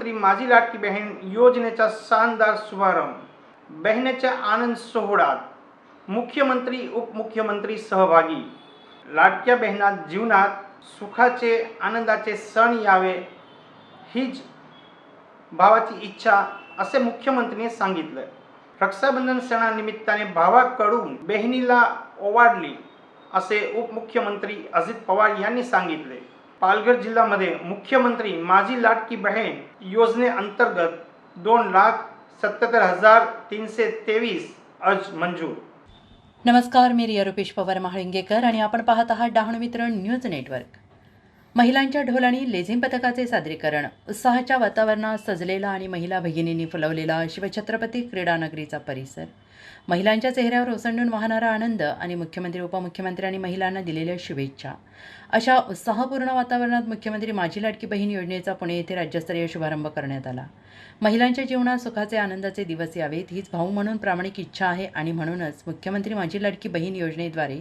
माझी लाटकी बहीण योजनेचा शानदार शुभारंभ बहिणीच्या आनंद सोहळ्यात मुख्यमंत्री उपमुख्यमंत्री सहभागी. लाटक्या बहिणा जीवनात सुखाचे आनंदाचे सण यावे हीच भावाची इच्छा असे मुख्यमंत्रीने सांगितलं. रक्षाबंधन सणानिमित्ताने भावाकडून बहिणीला ओवाडली असे उपमुख्यमंत्री अजित पवार यांनी सांगितले. पालघर जिल्ह्यामध्ये मुख्यमंत्री माझी लाडकी बहीण योजनेअंतर्गत दोन लाख सत्याहत्तर हजार तीनशे तेवीस अर्ज मंजूर. नमस्कार मी रिया रुपेश पवार महाळिंगेकर आणि आपण पाहत आहात डहाणू वितरण न्यूज नेटवर्क. महिलांच्या ढोलाणी लेझिम पथकाचे सादरीकरण उत्साहाच्या वातावरणात सजलेला आणि महिला भगिनींनी फुलवलेला शिवछत्रपती क्रीडानगरीचा परिसर. महिलांच्या चेहऱ्यावर ओसंडून वाहणारा आनंद आणि मुख्यमंत्री उपमुख्यमंत्री आणि महिलांना दिलेल्या शुभेच्छा. अशा उत्साहपूर्ण वातावरणात मुख्यमंत्री माझी लाडकी बहीण योजनेचा पुणे येथे राज्यस्तरीय शुभारंभ करण्यात आला. महिलांच्या जीवनात सुखाचे आनंदाचे दिवस यावेत हीच भाऊ म्हणून प्रामाणिक इच्छा आहे आणि म्हणूनच मुख्यमंत्री माझी लाडकी बहीण योजनेद्वारे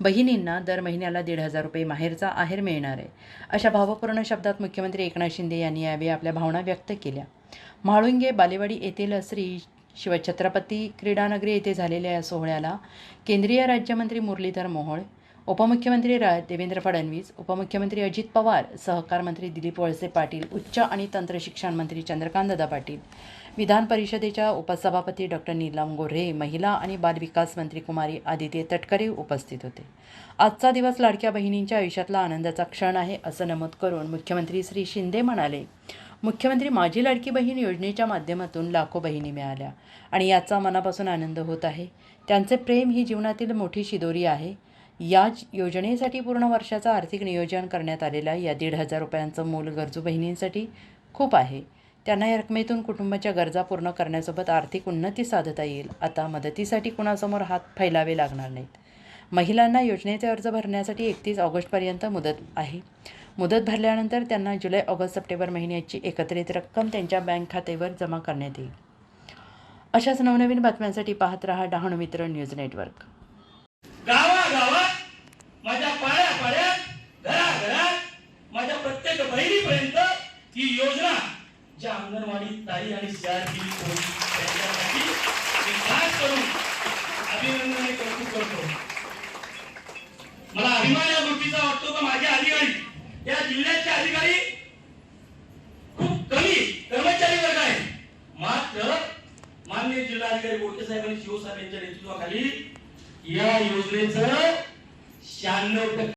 बहिणींना दर महिन्याला दीड हजार रुपये माहेरचा आहेर मिळणार आहे. अशा भावपूर्ण शब्दात मुख्यमंत्री एकनाथ शिंदे यांनी यावेळी आपल्या भावना व्यक्त केल्या. म्हाळुंगे बालेवाडी येथील श्री शिवछत्रपती क्रीडानगरी येथे झालेल्या या सोहळ्याला केंद्रीय राज्यमंत्री मुरलीधर मोहोळ उपमुख्यमंत्री रा देवेंद्र फडणवीस उपमुख्यमंत्री अजित पवार सहकार मंत्री दिलीप वळसे पाटील उच्च आणि तंत्रशिक्षण मंत्री चंद्रकांतदादा पाटील विधान परिषदेच्या उपसभापती डॉक्टर नीलम गोऱ्हे महिला आणि बालविकास मंत्री कुमारी आदित्य तटकरे उपस्थित होते. आजचा दिवस लाडक्या बहिणींच्या आयुष्यातला आनंदाचा क्षण आहे असं नमूद करून मुख्यमंत्री श्री शिंदे म्हणाले मुख्यमंत्री माझी लाडकी बहीण योजनेच्या माध्यमातून लाखो बहिणी मिळाल्या. आणि याचा मनापासून आनंद होत आहे. त्यांचे प्रेम ही जीवनातील मोठी शिदोरी आहे. या योजनेसाठी पूर्ण वर्षाचं आर्थिक नियोजन करण्यात आलेलं आहे या दीड हजार रुपयांचं मूल गरजू बहिणींसाठी खूप आहे. त्यांना या रकमेतून कुटुंबाच्या गरजा पूर्ण करण्यासोबत आर्थिक उन्नती साधता येईल. आता मदतीसाठी कुणासमोर हात फैलावे लागणार नाहीत. महिलांना योजनेचे अर्ज भरण्यासाठी एकतीस ऑगस्टपर्यंत मुदत आहे. मुदत भरल्यानंतर त्यांना जुलै ऑगस्ट सप्टेंबर महिन्याची एकत्रित रक्कम त्यांच्या बँक खात्यावर जमा करण्यात येईल. अशाच नवनवीन बातम्यांसाठी पाहत रहा डहाणू मित्र न्यूज नेटवर्क. माझ्या पाड्या पाड्यात घराघरात माझ्या प्रत्येक बहिणीपर्यंत ही योजना ज्या अंगणवाडी ताई आणि त्यांच्यासाठी मी खास करून अभिनंदन कौतुक करतो. मला अभिमान या गोष्टीचा वाटतो का माझ्या या जिल्ह्याचे अधिकारी खूप कमी कर्मचारी वर्ग आहे मात्र माननीय जिल्हाधिकारी बोलके साहेब आणि शिवसाहेब यांच्या नेतृत्वाखाली या योजनेचं शहाण्णव टक्के